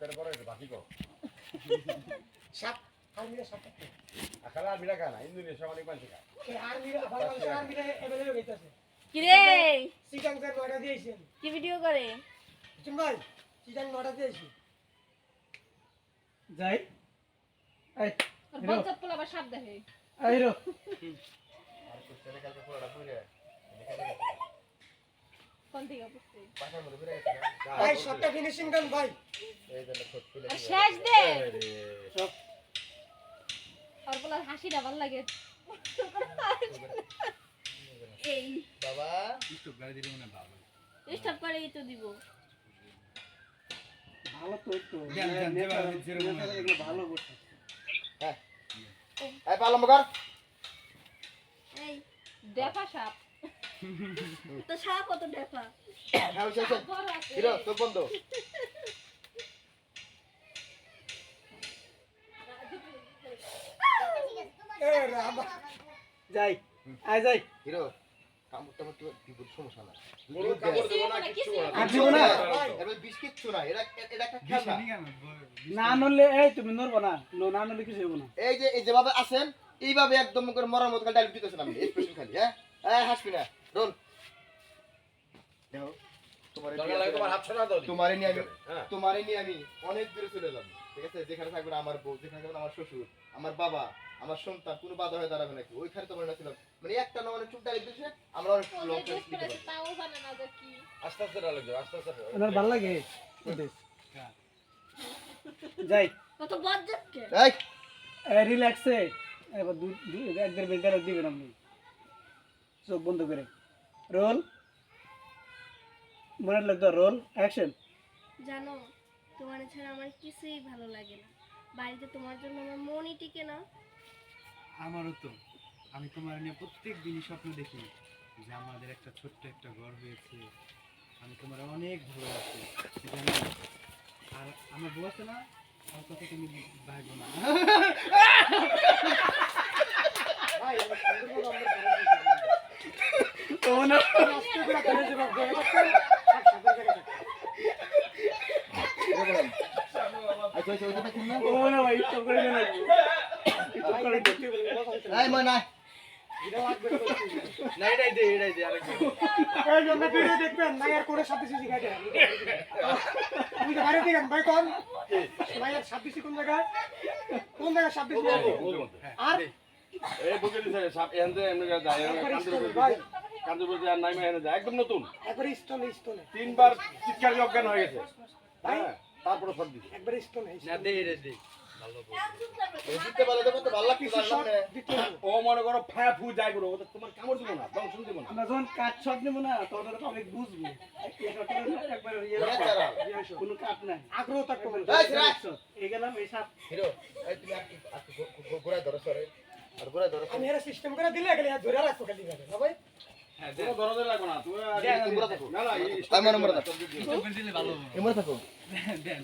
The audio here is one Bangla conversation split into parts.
তারপরে বাকি কো সাত আর্মিরা সাত। আখালা আর বিরা খানা ইন্দোনেশিয়া অনেক মানুষ খায়। আর্মিরা বাংলাদেশের আর্মিরা এমএলএ হইতাছে। কিরে? সিটাং স্যার নয়টা দিয়েছেন কি ভিডিও করে? বুঝছেন ভাই সিটাং নয়টা দিয়েছি যাই। এই আর পোলা আবার সাপ দেখে। এই হিরো। আর কোশ্চেনে কালকে পুরোটা পুরে কোন থেকে গেছে ভাই শটটা ফিনিশিং দেন ভাই। আর শেষ দে। আর পোলার হাসিটা ভালো লাগে। এই। বাবা। স্টপ এই তো দিব। ভালো তো তো। জ্ঞান, জ্ঞান, নেতা- যেভাবে যেরকম নেতারা এগুলো ভালো করছে এই পালম এই ডেফা সাপ। তো কত হ্যাঁ হিরো বন্ধ। যাই আয় যাই। হিরো না। নলে এই তুমি নড়বো না। নো না নলে কিছু হইব না। এই যে এই যেভাবে আছেন এইভাবে একদম করে মরার মতো ডাইরেক্ট দিতেছেন আপনি স্পেশাল খালি হ্যাঁ? হ্যাঁ হাসবি না। রোল দেখো তোমার নিয়ে আমি হ্যাঁ। তোমারে নিয়ে আমি অনেক দূরে চলে যাব ঠিক আছে? যেখানে থাকবে আমার বউ যেখানে থাকবে আমার শ্বশুর আমার বাবা আমার সন্তান কোনো বাধা হয়ে দাঁড়াবে নাকি? ওইখানে তোমার না ছিল মানে একটা না মানে চুপ ডাইরেক্ট দিছে আমরা অনেক লং দিতে পরে কি। আস্তে আস্তে যাও আস্তে আস্তে ভালো লাগে? যাই। কত বজ্জাত কে এই! রিল্যাক্সে এবার এক দেড় দিবেন আপনি। চোখ বন্ধ করে। রোল। মনে লাগতো রোল। অ্যাকশন। জানো তোমার ছাড়া আমার কিছুই ভালো লাগে না। বাড়িতে তোমার জন্য আমার মনই টিকে না। আমারও তো। আমি তোমার নিয়ে প্রত্যেক দিনই স্বপ্ন দেখি যে আমাদের একটা ছোট্ট একটা ঘর হয়েছে। আমি তোমার অনেক ভালোবাসি। জানো আর আমার বউ আছে না আমার কথা তুমি ভাবো না ভাই আমি সুন্দর করে আমরা ধরে দিয়েছি। আস্তে করে ধরে দেবো, ভয় করতে। সব সাথে জায়গায় থাকবে। আচ্ছা আচ্ছা ওইটা দেখুন না ও না ভাই চোখ করে দেন ভাই, দেখতে পেলেন, কথা হচ্ছে না। এই ময়না ভিডিও লাগবে তো করতে হবে। না এটাই দে এটাই দে আরেকটা এই জন্য ভিডিও দেখবেন নাইয়ার করে ছাব্বিশ শিখাই দেন আপনি তো বাইরে দেখেন ভাই কোন নাইয়ার ছাব্বিশ কোন জায়গায় কোন জায়গায় ছাব্বিশ আর এই বুকে দিছে সাপ এন্ড এমনি যায় আর নাইমা একদম নতুন। একবার তিনবার চিৎকার অজ্ঞান হয়ে গেছে। ভাই তারপরে সব দিছে একবার স্টোনে এই দিতে পারলে তো কত ভালো লাগছে কিছু শট দিতে হবে। ও মনে করো ফায়া ফু যায় করো ওটা তোমার কামড় দিব না দংশন দিব না। আমরা যখন কাট শট নেব না তখন তো অনেক বুঝব। এই shot টা না একবার ইয়ে ন্যাচারাল কোনো কাট নাই। আগ্রহ থাকতে হবে। এই ছেড়ে। shot। এই গেলাম এই সাপ হিরো এই তুমি একটু একটু ধরো সরে আর ধরো আমি এর সিস্টেম করে দিলে গেলে ধরে রাখব খালি না ভাই? আমি মনে দেন।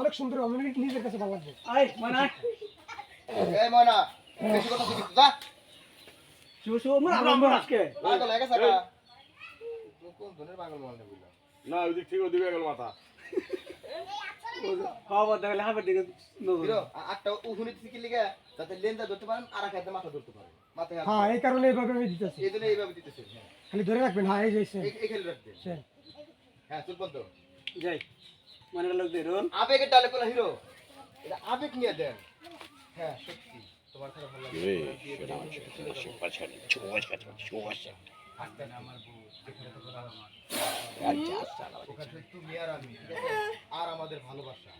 অনেক সুন্দর নিজের কাছে ভালো লাগবে। মানে ময়না। বেশি কথা শিখিস যা। শুভ শুভ মানে আমার আজকে না ওই দিক থেকে ওদিকে গেল মাথা। খাওয়া দেখলে হাফের দিকে নজর। আটটা উহুনি দিতে কি লিগে? যাতে লেনটা ধরতে পারেন আর এক হাতে মাথা ধরতে পারেন। মাথায় হ্যাঁ এই কারণে এইভাবে আমি দিতেছি। এই জন্য এইভাবে দিতেছে হ্যাঁ। খালি ধরে রাখবেন হ্যাঁ এই খেলে রাখবেন। হ্যাঁ চুপ বন্ধ। যাই মানে লোক দে রোল। আবেগের ডালে কোলা হিরো? এটা আবেগ নিয়ে দেন। হ্যাঁ সত্যি। তোমার খারাপ ভালো লাগে তুমি আর আমি। আর আমাদের ভালোবাসা।